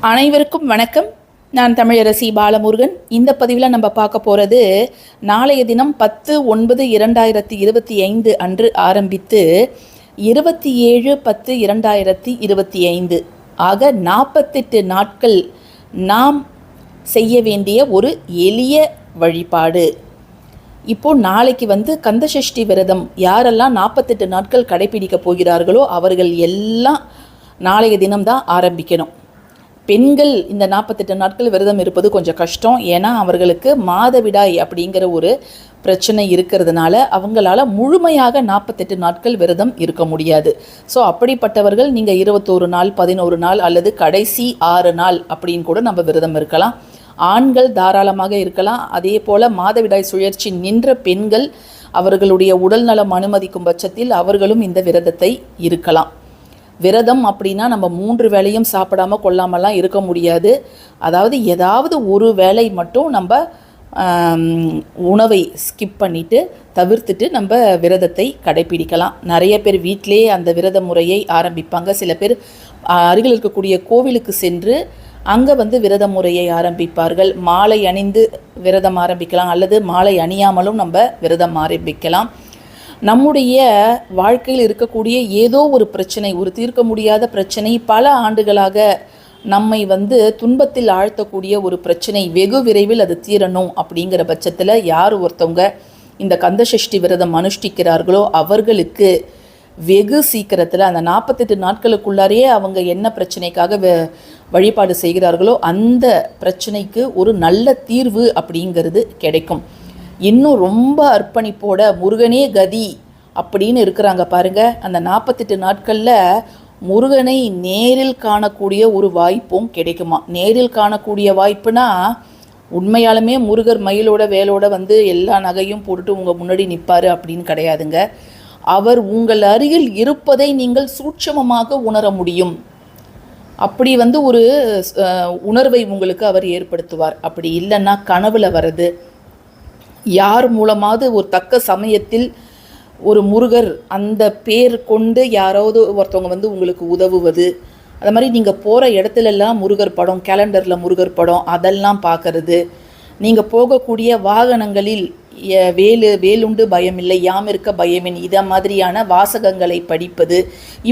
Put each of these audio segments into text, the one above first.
அனைவருக்கும் வணக்கம். நான் தமிழரசி பாலமுருகன். இந்த பதிவில் நம்ம பார்க்க போகிறது நாளைய தினம் பத்து ஒன்பது இரண்டாயிரத்தி இருபத்தி ஐந்து அன்று ஆரம்பித்து இருபத்தி ஏழு பத்து இரண்டாயிரத்தி இருபத்தி ஐந்து. ஆக நாற்பத்தெட்டு நாட்கள் நாம் செய்ய வேண்டிய ஒரு எளிய வழிபாடு. இப்போ நாளைக்கு வந்து கந்தசஷ்டி விரதம் யாரெல்லாம் நாற்பத்தெட்டு நாட்கள் கடைபிடிக்க போகிறார்களோ அவர்கள் எல்லாம் நாளைய தினம்தான் ஆரம்பிக்கணும். பெண்கள் இந்த நாற்பத்தெட்டு நாட்கள் விரதம் இருப்பது கொஞ்சம் கஷ்டம். ஏன்னா அவர்களுக்கு மாதவிடாய் அப்படிங்கிற ஒரு பிரச்சனை இருக்கிறதுனால அவங்களால முழுமையாக நாற்பத்தெட்டு நாட்கள் விரதம் இருக்க முடியாது. ஸோ அப்படிப்பட்டவர்கள் நீங்கள் இருபத்தோரு நாள் பதினோரு நாள் அல்லது கடைசி ஆறு நாள் அப்படின்னு கூட நம்ம விரதம் இருக்கலாம். ஆண்கள் தாராளமாக இருக்கலாம். அதே போல் மாதவிடாய் சுழற்சி நின்ற பெண்கள் அவர்களுடைய உடல் நலம் அனுமதிக்கும் பட்சத்தில் அவர்களும் இந்த விரதத்தை இருக்கலாம். விரதம் அப்படின்னா நம்ம மூன்று வேளையும் சாப்பிடாம கொள்ளாமலாம் இருக்க முடியாது. அதாவது ஏதாவது ஒரு வேளை மட்டும் நம்ம உணவை ஸ்கிப் பண்ணிவிட்டு தவிர்த்துட்டு நம்ம விரதத்தை கடைபிடிக்கலாம் நிறைய பேர் வீட்டிலே அந்த விரத முறையை ஆரம்பிப்பாங்க. சில பேர் அருகில் இருக்கக்கூடிய கோவிலுக்கு சென்று அங்கே வந்து விரத முறையை ஆரம்பிப்பார்கள். மாலை அணிந்து விரதம் ஆரம்பிக்கலாம். அல்லது மாலை அணியாமலும் நம்ம விரதம் ஆரம்பிக்கலாம். நம்முடைய வாழ்க்கையில் இருக்கக்கூடிய ஏதோ ஒரு பிரச்சனை ஒரு தீர்க்க முடியாத பிரச்சனை பல ஆண்டுகளாக நம்மை வந்து துன்பத்தில் ஆழ்த்தக்கூடிய ஒரு பிரச்சனை வெகு விரைவில் அது தீரணும் அப்படிங்கிற பட்சத்தில் யார் ஒருத்தவங்க இந்த கந்தசஷ்டி விரதம் அனுஷ்டிக்கிறார்களோ அவர்களுக்கு வெகு சீக்கிரத்தில் அந்த நாற்பத்தெட்டு நாட்களுக்குள்ளாரையே அவங்க என்ன பிரச்சனைக்காக வ- வழிபாடு செய்கிறார்களோ அந்த பிரச்சனைக்கு ஒரு நல்ல தீர்வு அப்படிங்கிறது கிடைக்கும். இன்னும் ரொம்ப அர்ப்பணிப்போட முருகனே கதி அப்படின்னு இருக்கிறாங்க பாருங்க. அந்த நாற்பத்தெட்டு நாட்களில் முருகனை நேரில் காணக்கூடிய ஒரு வாய்ப்பும் கிடைக்குமா? நேரில் காணக்கூடிய வாய்ப்புனா உண்மையாலுமே முருகர் மயிலோட வேலோட வந்து எல்லா நகையும் போட்டுட்டு உங்கள் முன்னாடி நிற்பாரு அப்படின்னு கிடையாதுங்க. அவர் உங்கள் அருகில் இருப்பதை நீங்கள் சூட்சமமாக உணர முடியும். அப்படி வந்து ஒரு உணர்வை உங்களுக்கு அவர் ஏற்படுத்துவார். அப்படி இல்லைன்னா கனவுல வர்றது. யார் மூலமாவது ஒரு தக்க சமயத்தில் ஒரு முருகர் அந்த பேர் கொண்டு யாராவது ஒருத்தவங்க வந்து உங்களுக்கு உதவுவது. அது மாதிரி நீங்கள் போகிற இடத்துலலாம் முருகர் படம் கேலண்டரில் முருகர் படம் அதெல்லாம் பார்க்கறது நீங்கள் போகக்கூடிய வாகனங்களில் வேலு வேலுண்டு பயமில்லை யாம் இருக்க பயமின் இதை மாதிரியான வாசகங்களை படிப்பது.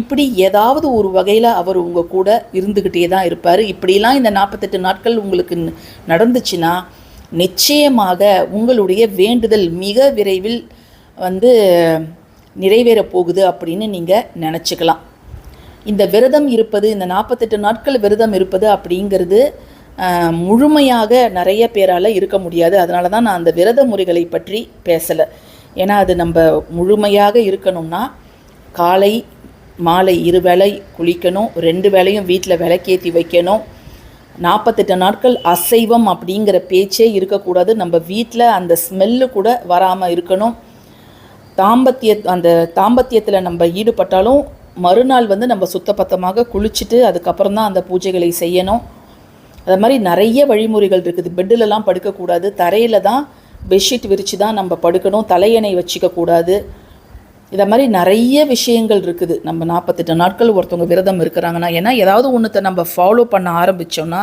இப்படி ஏதாவது ஒரு வகையில் அவர் உங்கள் கூட இருந்துக்கிட்டே தான் இருப்பார். இப்படிலாம் இந்த நாற்பத்தெட்டு நாட்கள் உங்களுக்கு நடந்துச்சுன்னா நிச்சயமாக உங்களுடைய வேண்டுதல் மிக விரைவில் வந்து நிறைவேறப் போகுது அப்படின்னு நீங்கள் நினச்சிக்கலாம். இந்த விரதம் இருப்பது இந்த நாற்பத்தெட்டு நாட்கள் விரதம் இருப்பது அப்படிங்கிறது முழுமையாக நிறைய பேரால் இருக்க முடியாது. அதனால தான் நான் அந்த விரத முறைகளை பற்றி பேசலை. ஏன்னா அது நம்ம முழுமையாக இருக்கணும்னா காலை மாலை இரு வேளை குளிக்கணும் ரெண்டு வேளையும் வீட்டில் விளக்கேற்றி வைக்கணும். நாற்பத்தெட்டு நாட்கள் அசைவம் அப்படிங்கிற பேச்சே இருக்கக்கூடாது. நம்ம வீட்டில் அந்த ஸ்மெல்லு கூட வராமல் இருக்கணும். தாம்பத்திய அந்த தாம்பத்தியத்தில் நம்ம ஈடுபட்டாலும் மறுநாள் வந்து நம்ம சுத்தபத்தமாக குளிச்சுட்டு அதுக்கப்புறம் தான் அந்த பூஜைகளை செய்யணும். அது மாதிரி நிறைய வழிமுறைகள் இருக்குது. பெட்டிலலாம் படுக்கக்கூடாது. தரையில் தான் பெட்ஷீட் விரித்து தான் நம்ம படுக்கணும். தலையணை வச்சுக்கக்கூடாது. இதை மாதிரி நிறைய விஷயங்கள் இருக்குது. நம்ம நாற்பத்தெட்டு நாட்கள் ஒருத்தவங்க விரதம் இருக்கிறாங்கன்னா ஏன்னா ஏதாவது ஒன்றத்தை நம்ம ஃபாலோ பண்ண ஆரம்பித்தோம்னா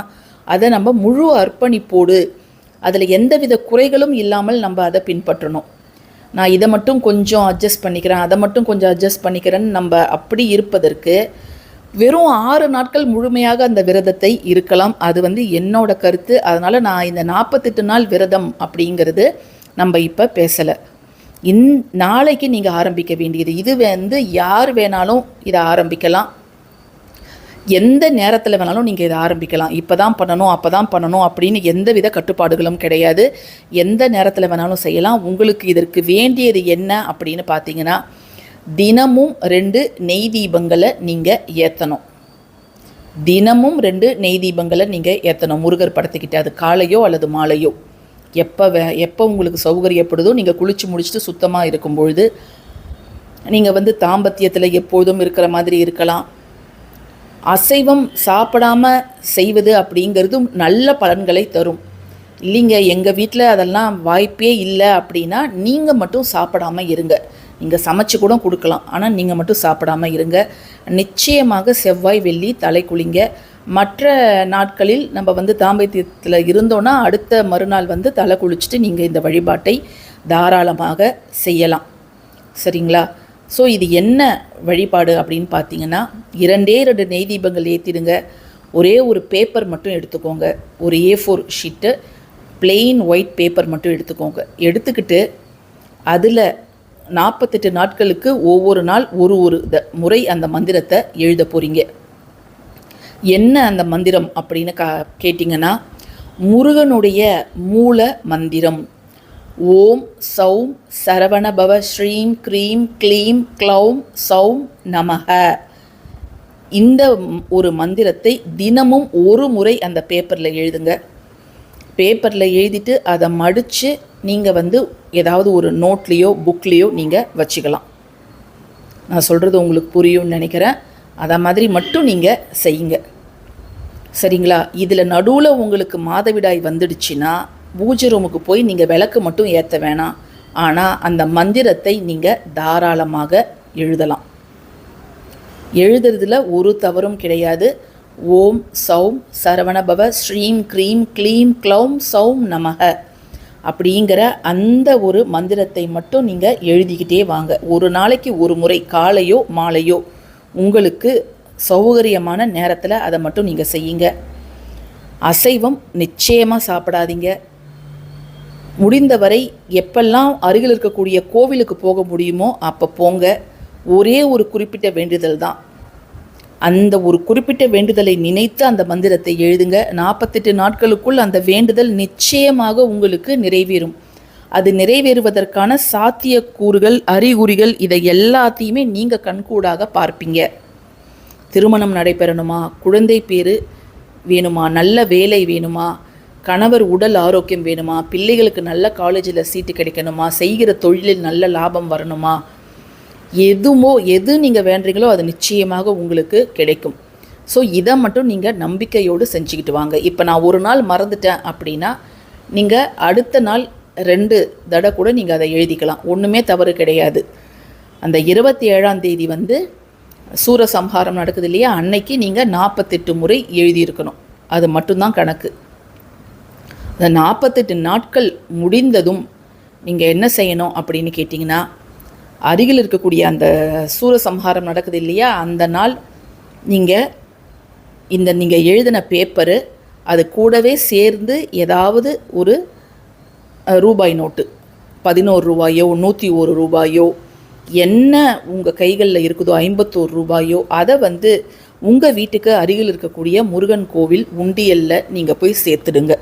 அதை நம்ம முழு அர்ப்பணிப்போடு அதில் எந்தவித குறைகளும் இல்லாமல் நம்ம அதை பின்பற்றணும். நான் இதை மட்டும் கொஞ்சம் அட்ஜஸ்ட் பண்ணிக்கிறேன் அதை மட்டும் கொஞ்சம் அட்ஜஸ்ட் பண்ணிக்கிறேன்னு நம்ம அப்படி இருப்பதற்கு வெறும் ஆறு நாட்கள் முழுமையாக அந்த விரதத்தை இருக்கலாம். அது வந்து என்னோட கருத்து. அதனால் நான் இந்த நாற்பத்தெட்டு நாள் விரதம் அப்படிங்கிறது நம்ம இப்போ பேசலை. இந் நாளைக்கு நீங்கள் ஆரம்பிக்க வேண்டியது. இது வந்து யார் வேணாலும் இதை ஆரம்பிக்கலாம். எந்த நேரத்தில் வேணாலும் நீங்கள் இதை ஆரம்பிக்கலாம். இப்போ தான் பண்ணணும் அப்போ தான் பண்ணணும் அப்படின்னு எந்த வித கட்டுப்பாடுகளும் கிடையாது. எந்த நேரத்தில் வேணாலும் செய்யலாம். உங்களுக்கு இதற்கு வேண்டியது என்ன அப்படின்னு பார்த்தீங்கன்னா தினமும் ரெண்டு நெய் தீபங்களை நீங்கள் ஏற்றணும் தினமும் ரெண்டு நெய் தீபங்களை நீங்கள் ஏற்றணும் முருகர் படத்துக்கிட்ட. அது காலையோ அல்லது மாலையோ. எப்போ வே எப்போ உங்களுக்கு சௌகரியப்படுதோ நீங்கள் குளித்து முடிச்சுட்டு சுத்தமாக இருக்கும் பொழுது நீங்கள் வந்து தாம்பத்தியத்தில் எப்பொழுதும் இருக்கிற மாதிரி இருக்கலாம். அசைவம் சாப்பிடாம செய்வது அப்படிங்கிறதும் நல்ல பலன்களை தரும். இல்லைங்க எங்கள் வீட்டில் அதெல்லாம் வாய்ப்பே இல்லை அப்படின்னா நீங்கள் மட்டும் சாப்பிடாம இருங்க. நீங்கள் சமைச்சு கூட கொடுக்கலாம். ஆனால் நீங்கள் மட்டும் சாப்பிடாம இருங்க. நிச்சயமாக செவ்வாய் வெள்ளி தலை குளிங்க. மற்ற நாட்களில் நம்ம வந்து தாம்பத்தியத்தில் இருந்தோன்னா அடுத்த மறுநாள் வந்து தலை குளிச்சுட்டு நீங்கள் இந்த வழிபாட்டை தாராளமாக செய்யலாம். சரிங்களா? ஸோ இது என்ன வழிபாடு அப்படின்னு பார்த்தீங்கன்னா இரண்டே ரெண்டு நெய் தீபங்கள் ஏற்றிடுங்க ஒரே ஒரு பேப்பர் மட்டும் எடுத்துக்கோங்க. ஒரு A four sheet plain white paper மட்டும் எடுத்துக்கோங்க. எடுத்துக்கிட்டு அதில் நாற்பத்தெட்டு நாட்களுக்கு ஒவ்வொரு நாள் ஒரு ஒரு த முறை அந்த மந்திரத்தை எழுத போகிறீங்க என்ன அந்த மந்திரம் அப்படின்னு கா கேட்டிங்கன்னா முருகனுடைய மூல மந்திரம். ஓம் சௌம் சரவணபவ ஸ்ரீம் க்ரீம் க்ளீம் க்ளௌம் சௌம் நமக இந்த ஒரு மந்திரத்தை தினமும் ஒரு முறை அந்த பேப்பரில் எழுதுங்க. பேப்பரில் எழுதிட்டு அதை மடித்து நீங்கள் வந்து ஏதாவது ஒரு நோட்லேயோ புக்லேயோ நீங்கள் வச்சுக்கலாம். நான் சொல்கிறது உங்களுக்கு புரியும்னு நினைக்கிறேன். அதை மாதிரி மட்டும் நீங்கள் செய்யுங்க. சரிங்களா? இதில் நடுவில் உங்களுக்கு மாதவிடாய் வந்துடுச்சுன்னா பூஜை ரூமுக்கு போய் நீங்கள் விளக்கு மட்டும் ஏற்ற வேணாம். ஆனால் அந்த மந்திரத்தை நீங்கள் தாராளமாக எழுதலாம். எழுதுறதுல ஒரு தவறும் கிடையாது. ஓம் சௌம் சரவணபவ ஸ்ரீம் க்ரீம் க்ளீம் க்ளௌம் சௌம் நமக அப்படிங்கிற அந்த ஒரு மந்திரத்தை மட்டும் நீங்கள் எழுதிக்கிட்டே வாங்க. ஒரு நாளைக்கு ஒரு முறை காலையோ மாலையோ உங்களுக்கு சௌகரியமான நேரத்தில் அதை மட்டும் நீங்கள் செய்யுங்க. அசைவம் நிச்சயமாக சாப்பிடாதீங்க. முடிந்தவரை எப்பெல்லாம் அருகில் இருக்கக்கூடிய கோவிலுக்கு போக முடியுமோ அப்போ போங்க. ஒரே ஒரு குறிப்பிட்ட வேண்டுதல் தான். அந்த ஒரு குறிப்பிட்ட வேண்டுதலை நினைத்து அந்த மந்திரத்தை எழுதுங்க. நாற்பத்தெட்டு நாட்களுக்குள் அந்த வேண்டுதல் நிச்சயமாக உங்களுக்கு நிறைவேறும். அது நிறைவேறுவதற்கான சாத்தியக்கூறுகள் அறிகுறிகள் இதை எல்லாத்தையுமே நீங்கள் கண்கூடாக பார்ப்பீங்க. திருமணம் நடைபெறணுமா? குழந்தை பேர் வேணுமா? நல்ல வேலை வேணுமா? கணவர் உடல் ஆரோக்கியம் வேணுமா? பிள்ளைகளுக்கு நல்ல காலேஜில் சீட்டு கிடைக்கணுமா? செய்கிற தொழிலில் நல்ல லாபம் வரணுமா? எதுமோ எது நீங்கள் வேண்டுறீங்களோ அது நிச்சயமாக உங்களுக்கு கிடைக்கும். ஸோ இதை மட்டும் நீங்கள் நம்பிக்கையோடு செஞ்சுக்கிட்டு வாங்க. இப்போ நான் ஒரு நாள் மறந்துட்டேன் அப்படின்னா நீங்கள் அடுத்த நாள் ரெண்டு தடவை கூட நீங்கள் அதை எழுதிக்கலாம். ஒன்றுமே தவறு கிடையாது. அந்த இருபத்தி ஏழாம் தேதி வந்து சூரசம்ஹாரம் நடக்குது இல்லையா? அன்னைக்கு நீங்கள் நாற்பத்தெட்டு முறை எழுதியிருக்கணும். அது மட்டும்தான் கணக்கு. அந்த நாற்பத்தெட்டு நாட்கள் முடிந்ததும் நீங்கள் என்ன செய்யணும் அப்படின்னு கேட்டிங்கன்னா அருகில் இருக்கக்கூடிய அந்த சூரசம்ஹாரம் நடக்குது இல்லையா? அந்த நாள் நீங்கள் இந்த நீங்கள் எழுதின பேப்பரு அது கூடவே சேர்ந்து ஏதாவது ஒரு ரூபாய் நோட்டு. பதினோரு ரூபாயோ நூற்றி ஒரு ரூபாயோ என்ன உங்கள் கைகளில் இருக்குதோ ஐம்பத்தோரு ரூபாயோ அதை வந்து உங்கள் வீட்டுக்கு அருகில் இருக்கக்கூடிய முருகன் கோவில் உண்டியலில் நீங்கள் போய் சேர்த்துடுங்க.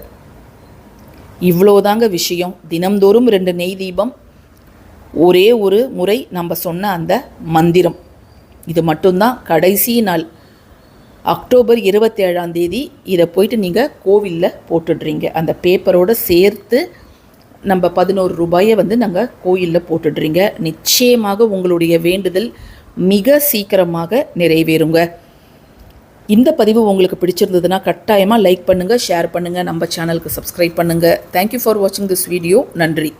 இவ்வளோதாங்க விஷயம். தினம்தோறும் ரெண்டு நெய் தீபம் ஒரே ஒரு முறை நம்ம சொன்ன அந்த மந்திரம். இது மட்டும்தான். கடைசி நாள் அக்டோபர் இருபத்தேழாம் தேதி இதை போயிட்டு நீங்கள் கோவிலில் போட்டுடுறீங்க. அந்த பேப்பரோடு சேர்த்து நம்ம பதினோரு ரூபாயை வந்து நாங்கள் கோயிலில் போட்டுடுறீங்க. நிச்சயமாக உங்களுடைய வேண்டுதல் மிக சீக்கிரமாக நிறைவேறுங்க. இந்த பதிவு உங்களுக்கு பிடிச்சிருந்ததுன்னா கட்டாயமாக லைக் பண்ணுங்கள் ஷேர் பண்ணுங்கள் நம்ம சேனலுக்கு சப்ஸ்கிரைப் பண்ணுங்கள் தேங்க்யூ ஃபார் வாட்சிங் திஸ் வீடியோ நன்றி.